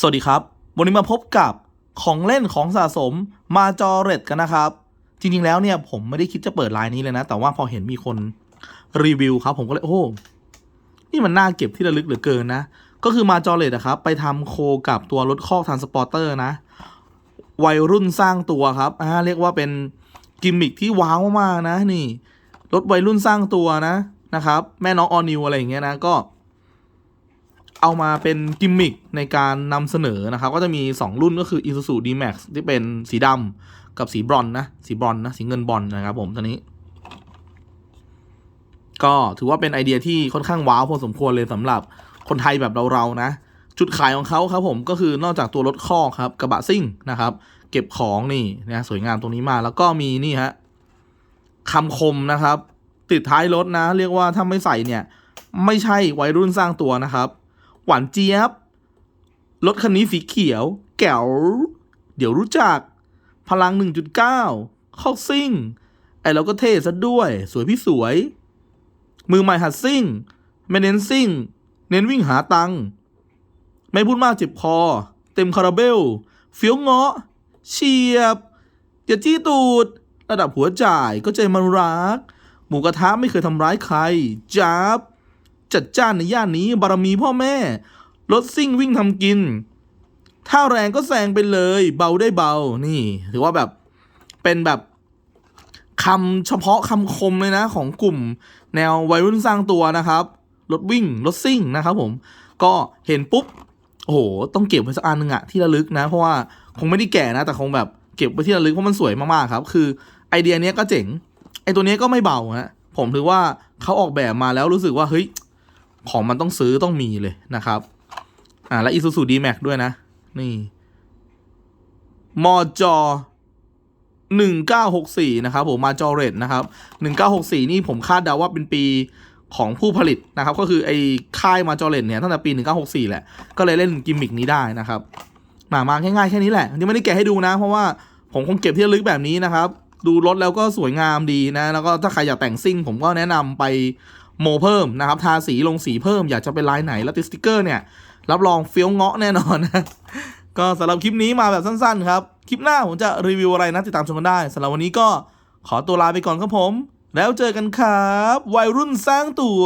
สวัสดีครับ วันนี้มาพบกับของเล่นของสะสมมาจอเรตกันนะครับ จริงๆแล้วเนี่ยผมไม่ได้คิดจะเปิดไลน์นี้เลยนะ แต่ว่าพอเห็นมีคนรีวิวครับ ผมก็เลยโอ้นี่มันน่าเก็บที่ระลึกเหลือเกินนะ ก็คือมาจอเรตนะครับ ไปทำโคกับตัวรถคอกทานสปอร์เตอร์นะ วัยรุ่นสร้างตัวครับอ่าเรียกว่าเป็นกิมมิคที่ว้าวมากนะนี่ รถวัยรุ่นสร้างตัวนะนะครับ แม่น้องออนิวอะไรอย่างเงี้ยนะก็ เอามาเป็นกิมมิคในการนำเสนอนะครับ ก็จะมี 2 รุ่นก็คือ Isuzu D-Max ที่เป็นสีดำกับสีบรอนนะ สีบรอนนะ สีเงินบอลนะครับผมตอนนี้ ก็ถือว่าเป็นไอเดียที่ค่อนข้างว้าวพอสมควรเลยสำหรับคนไทยแบบเราๆนะ จุดขายของเขาครับผมก็คือนอกจากตัวรถข้อกครับกระบะซิ่งนะครับ เก็บของนี่นะสวยงามตรงนี้มาแล้วก็มีนี่ฮะคำคมนะครับ ติดท้ายรถนะ เรียกว่าถ้าไม่ใส่เนี่ย ไม่ใช่วัยรุ่นสร้างตัวนะครับ หวานเจี๊ยบ รถคันนี้สีเขียว แก๋ว เดี๋ยวรู้จัก พลัง 1.9 เข้าซิ่ง ไอเราก็เท่ซะด้วย สวยพี่สวย มือใหม่หัดซิ่ง ไม่เน้นซิ่ง เน้นวิ่งหาตังค์ไม่พูดมากเจ็บคอ เต็มคาราเบล เฟี้ยวเงาะ เฉียบอย่าจี้ตูด ระดับหัวจ่ายก็ใจมันรัก หมูกระทะไม่เคยทำร้ายใคร จับ จัดจ้านในย่านนี้บารมีพ่อแม่ รถซิ่งวิ่งทำกิน ถ้าแรงก็แซงไปเลย เบาได้เบา นี่ ถือว่าแบบเป็นแบบคำเฉพาะคำคมเลยนะ ของกลุ่ม แนววัยรุ่นสร้างตัวนะครับ รถวิ่ง รถซิ่งนะครับผม ก็เห็นปุ๊บ โอ้โห ต้องเก็บไว้สักอันหนึ่งอะที่ระลึกนะ เพราะว่าคงไม่ได้แก่นะ แต่คงแบบเก็บไว้ที่ระลึกเพราะมันสวยมากๆครับ คือไอเดียเนี้ยก็เจ๋ง ไอตัวเนี้ยก็ไม่เบาฮะผมถือว่าเขาออกแบบมาแล้วรู้สึกว่าเฮ้ย ของมันต้องซื้อต้องมีเลยนะครับ อ่าและ Isuzu D-Max ด้วยนะ นี่ มอจอ1964 นะครับผมมาจอเรตนะครับ 1964 นี่ผมคาดเดาว่าเป็นปีของผู้ผลิตนะครับ ก็คือไอ้ค่ายมาจอเรตเนี่ยตั้งแต่ปี 1964 แหละ ก็เลยเล่นกิมมิกนี้ได้นะครับมามาง่ายๆแค่นี้แหละยังไม่ได้แกะให้ดูนะ เพราะว่าผมคงเก็บที่ระลึกแบบนี้นะครับ ดูรถแล้วก็สวยงามดีนะ แล้วก็ถ้าใครอยากแต่งซิ่ง ผมก็แนะนำไป โมเพิ่มนะครับทาสีลงสีเพิ่มอยากจะเป็นลายไหนแล้วติดสติกเกอร์เนี่ย รับรองเฟี้ยวเงาะแน่นอนนะก็สำหรับคลิปนี้มาแบบสั้นๆครับ คลิปหน้าผมจะรีวิวอะไรนะติดตามชมกันได้สำหรับวันนี้ก็ขอตัวลาไปก่อนครับผม แล้วเจอกันครับ วัยรุ่นสร้างตัว